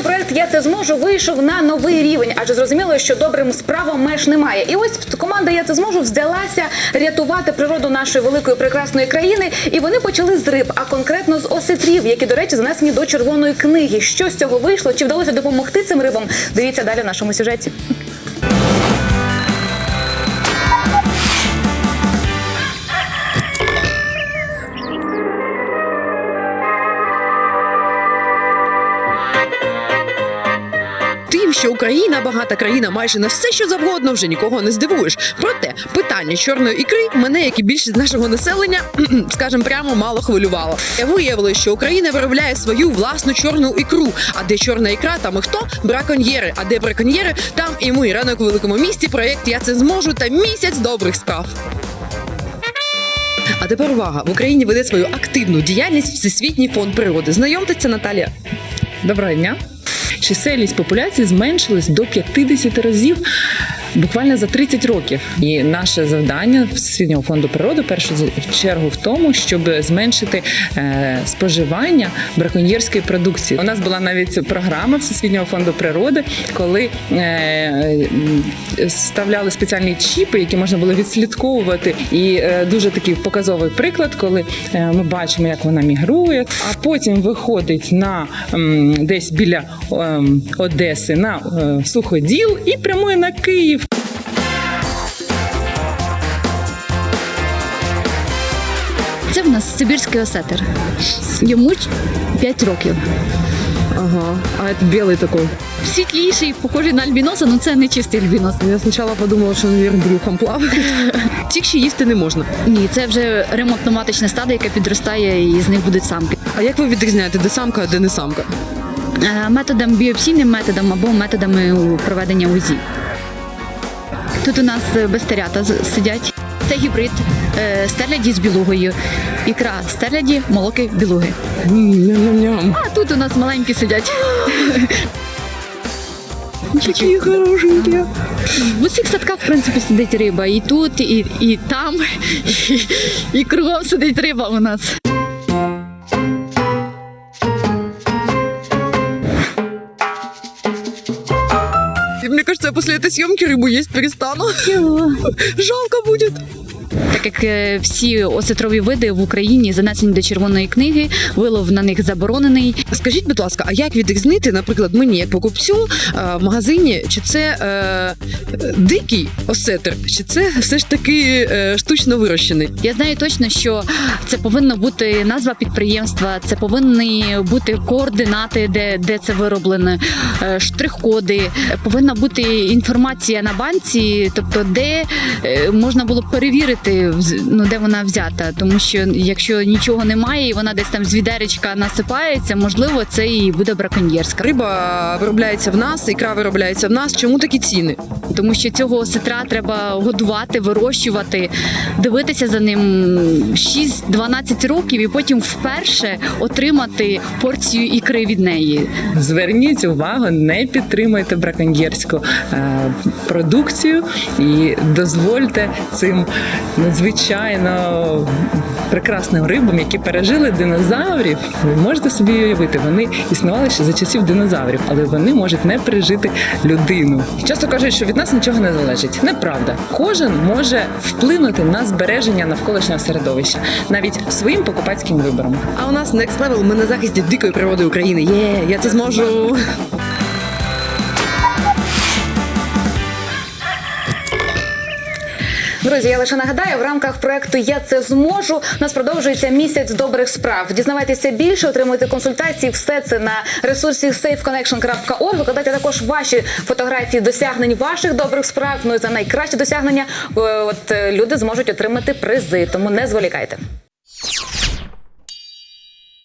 Благодійний проект Я це зможу вийшов на новий рівень, адже зрозуміло, що добрим справам меж немає. І ось команда Я це зможу взялася рятувати природу нашої великої прекрасної країни. І вони почали з риб, а конкретно з осетрів, які, до речі, занесені до червоної книги. Що з цього вийшло? Чи вдалося допомогти цим рибам? Дивіться далі в нашому сюжеті. Тим, що Україна багата країна майже на все, що завгодно, вже нікого не здивуєш. Проте питання чорної ікри мене, як і більшість нашого населення, скажімо прямо, мало хвилювало. Виявилося, що Україна виробляє свою власну чорну ікру. А де чорна ікра, там і хто? Браконьєри. А де браконьєри, там і ми. Ранок у великому місті. Проєкт Я це зможу та місяць добрих справ. А тепер увага! В Україні веде свою активну діяльність Всесвітній фонд природи. Знайомтеся, Наталія. Доброго дня. Чисельність популяції зменшилась до 50 разів буквально за 30 років. І наше завдання Всесвітнього фонду природи в першу чергу в тому, щоб зменшити е, споживання браконьєрської продукції. У нас була навіть програма Всесвітнього фонду природи, коли е, вставляли спеціальні чіпи, які можна було відслідковувати. І е, дуже такий показовий приклад, коли ми бачимо, як вона мігрує, а потім виходить на десь біля ем, Одеси на суходіл і прямує на Київ. Це в нас сибірський осетер. Йому 5 років. Ага, а це білий такий. Світліший, похожий на альбіноса, але це не чистий альбінос. Я спочатку подумала, що він брюхом плаває. Тих ще їсти не можна. Ні, це вже ремонтно-маточне стадо, яке підростає, і з них будуть самки. А як ви відрізняєте, де самка, а де не самка? Е, Методом біопсійним методом або методами проведення УЗІ. Тут у нас е, безтерята сидять. Це гібрид е, стерляді з білугою. Ікра стерляді, молоки білуги. Ням-ням-ням. А тут у нас маленькі сидять. Такі хорошенькі. В усіх садках, в принципі, сидить риба. І тут, і, і там, і, і кругом сидить риба у нас. И мне кажется, я после этой съемки рыбу есть перестану. Жалко будет. Так як е, всі осетрові види в Україні занесені до червоної книги, вилов на них заборонений. Скажіть, будь ласка, а як відрізнити, наприклад, мені як покупцю е, в магазині, чи це е, дикий осетр, чи це все ж таки е, штучно вирощений? Я знаю точно, що це повинна бути назва підприємства, це повинні бути координати, де, де це вироблено, е, штрих-коди. Повинна бути інформація на банці, тобто де можна було перевірити, вз- ну де вона взята. Тому що якщо нічого немає, і вона десь там з відеречка насипається, можливо, це і буде браконьєрська. Риба виробляється в нас, ікра виробляється в нас. Чому такі ціни? тому що цього осетра треба годувати, вирощувати, дивитися за ним 6-12 років і потім вперше отримати порцію ікри від неї. Зверніть увагу, не підтримуйте браконьєрську е, продукцію і дозвольте цим надзвичайно прекрасним рибам, які пережили динозаврів. Ви можете собі уявити, вони існували ще за часів динозаврів, але вони можуть не пережити людину. Часто кажуть, що від нас нічого не залежить. Неправда. Кожен може вплинути на збереження навколишнього середовища, навіть своїм покупацьким вибором. А у нас next level, Ми на захисті дикої природи України. Є, я це зможу. Друзі, я лише нагадаю, в рамках проекту Я це зможу. Нас продовжується місяць добрих справ. Дізнавайтеся більше, отримуйте консультації. Все це на ресурсі safeconnection.org. Викладайте також ваші фотографії досягнень ваших добрих справ. Ну і за найкращі досягнення е, от е, люди зможуть отримати призи. Тому не зволікайте.